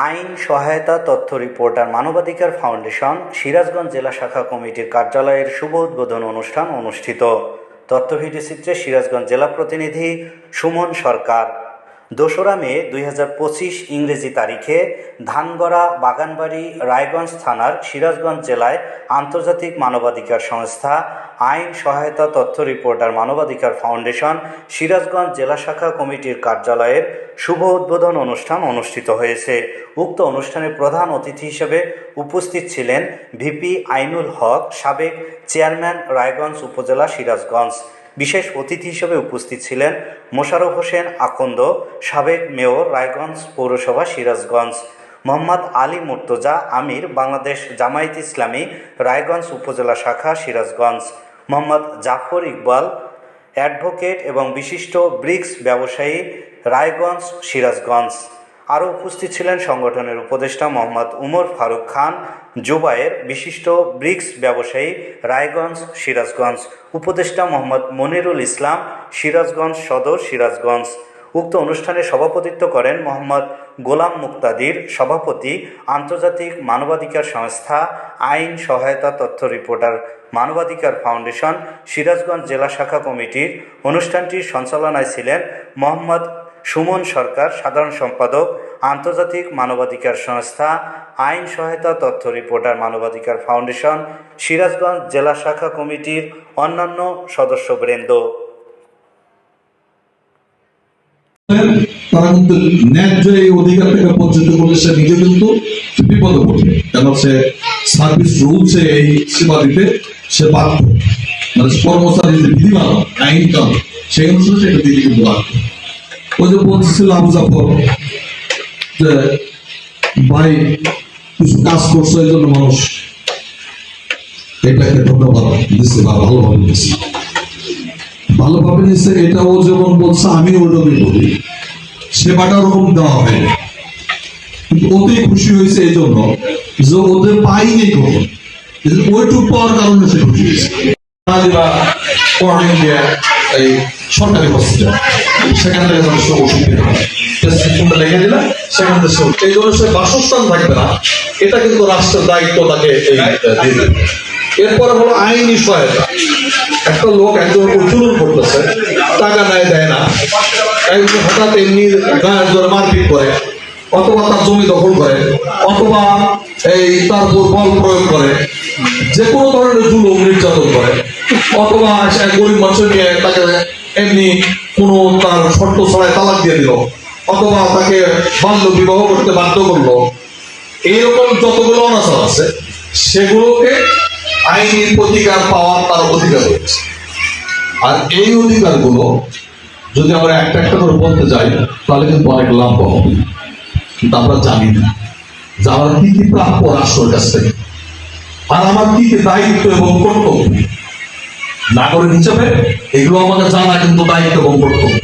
আইন, সহায়তা, তথ্য রিপোর্টার মানবাধিকার ফাউন্ডেশন সিরাজগঞ্জ জেলা শাখা কমিটির কার্যালয়ের শুভ উদ্বোধন অনুষ্ঠান অনুষ্ঠিত। তথ্য ভিডিও চিত্রে সিরাজগঞ্জ জেলা প্রতিনিধি সুমন সরকার। দোসরা মে দুই হাজার পঁচিশ ইংরেজি তারিখে ধানগড়া বাগানবাড়ি রায়গঞ্জ থানার সিরাজগঞ্জ জেলায় আন্তর্জাতিক মানবাধিকার সংস্থা আইন সহায়তা তথ্য রিপোর্টার মানবাধিকার ফাউন্ডেশন সিরাজগঞ্জ জেলা শাখা কমিটির কার্যালয়ের শুভ উদ্বোধন অনুষ্ঠান অনুষ্ঠিত হয়েছে। উক্ত অনুষ্ঠানে প্রধান অতিথি হিসেবে উপস্থিত ছিলেন ভিপি আইনুল হক, সাবেক চেয়ারম্যান রায়গঞ্জ উপজেলা সিরাজগঞ্জ। বিশেষ অতিথি হিসেবে উপস্থিত ছিলেন মোশাররফ হোসেন আকন্দ, সাবেক মেয়র রায়গঞ্জ পৌরসভা সিরাজগঞ্জ, মোহাম্মদ আলী মুর্তজা আমির, বাংলাদেশ জামায়াত ইসলামী রায়গঞ্জ উপজেলা শাখা সিরাজগঞ্জ, মোহাম্মদ জাফর ইকবাল, অ্যাডভোকেট এবং বিশিষ্ট ব্রিক্স ব্যবসায়ী রায়গঞ্জ সিরাজগঞ্জ। আরও উপস্থিত ছিলেন সংগঠনের উপদেষ্টা মোহাম্মদ উমর ফারুক খান জুবায়ের বিশিষ্ট ব্রিক্স ব্যবসায়ী রায়গঞ্জ সিরাজগঞ্জ, উপদেষ্টা মোহাম্মদ মনিরুল ইসলাম, সিরাজগঞ্জ সদর সিরাজগঞ্জ। উক্ত অনুষ্ঠানে সভাপতিত্ব করেন মোহাম্মদ গোলাম মুক্তাদির, সভাপতি, আন্তর্জাতিক মানবাধিকার সংস্থা, আইন সহায়তা তথ্য রিপোর্টার, মানবাধিকার ফাউন্ডেশন, সিরাজগঞ্জ জেলা শাখা কমিটির। অনুষ্ঠানটির সঞ্চালনায় ছিলেন মোহাম্মদ সুমন সরকার, সাধারণ সম্পাদক, আন্তর্জাতিক মানবাধিকার সংস্থা, আইন সহায়তা তথ্য রিপোর্টার মানবাধিকার ফাউন্ডেশন, সিরাজগঞ্জ জেলা শাখা কমিটির অন্যান্য সদস্যবৃন্দ। তারা কিন্তু ন্যায্য এই অধিকার থেকে বঞ্চিত করলে সে নিজে কিন্তু বিপদে পড়বে। কেন সে সার্ভিস রুলসে এই সেবা দিতে সে বাধ্য? মানে আইন সেই অনুসারে সে এটা দিতে কিন্তু বাধ্য ওই যে বলছিল আবু জাফর যে, ভাই, কিছু কাজ করছ, এই জন্য মানুষ এটাকে ধন্যবাদ দিচ্ছে, বা ভালোভাবে দিচ্ছে। ভালোভাবে এটা ও যেমন বলছে আমি ওরকমই বলি। সেবাটা ওরকম দেওয়া কিন্তু ওতেই খুশি হয়েছে এই জন্য যে ওদের পাইনি কখন ওইটুকু পাওয়ার কারণে সে খুশি হয়েছে। এই সরকারি হসপিটাল। সেখান থেকে যখন সে ওষুধ পেতে পারে প্রেসক্রিপশনটা লিখে দিলে সেখান থেকে সে এই জন্য সে বাসস্থান থাকবে না। এটা কিন্তু রাষ্ট্রের দায়িত্ব তাকে এই দিয়ে দেবে। এরপরে হলো আইনি সহায়তা। একটা লোক একজন উজ্জুলন করতেছে টাকা নেয় দেয় না। একজন হঠাৎ এমনি গায়ের জোরে মারপিট করে অথবা তার জমি দখল করে অথবা এই তার উপর বল প্রয়োগ করে যে কোনো ধরনের জুলুম নির্যাতন করে। অথবা গরিব মানুষ নিয়ে তাকে এমনি কোনো তার শর্ত ছড়ায় তালাক দিয়ে দিল, অথবা তাকে বাল্য বিবাহ করতে বাধ্য করল। এইরকম যতগুলো অনাচার আছে, সেগুলোকে আইনি প্রতিকার পাওয়ার তার অধিকার রয়েছে। আর এই অধিকারগুলো যদি আমরা একটা একটা করে বলতে যাই, তাহলে কিন্তু অনেক লাভ হবে। কিন্তু আমরা জানি না। যে আমার কি কি প্রাপ্য রাষ্ট্রের কাছ থেকে, আর আমার কি কি দায়িত্ব এবং কর্তব্য নাগরিক হিসেবে এগুলো আমাদের জানা কিন্তু দায়িত্ব এবং কর্তব্য।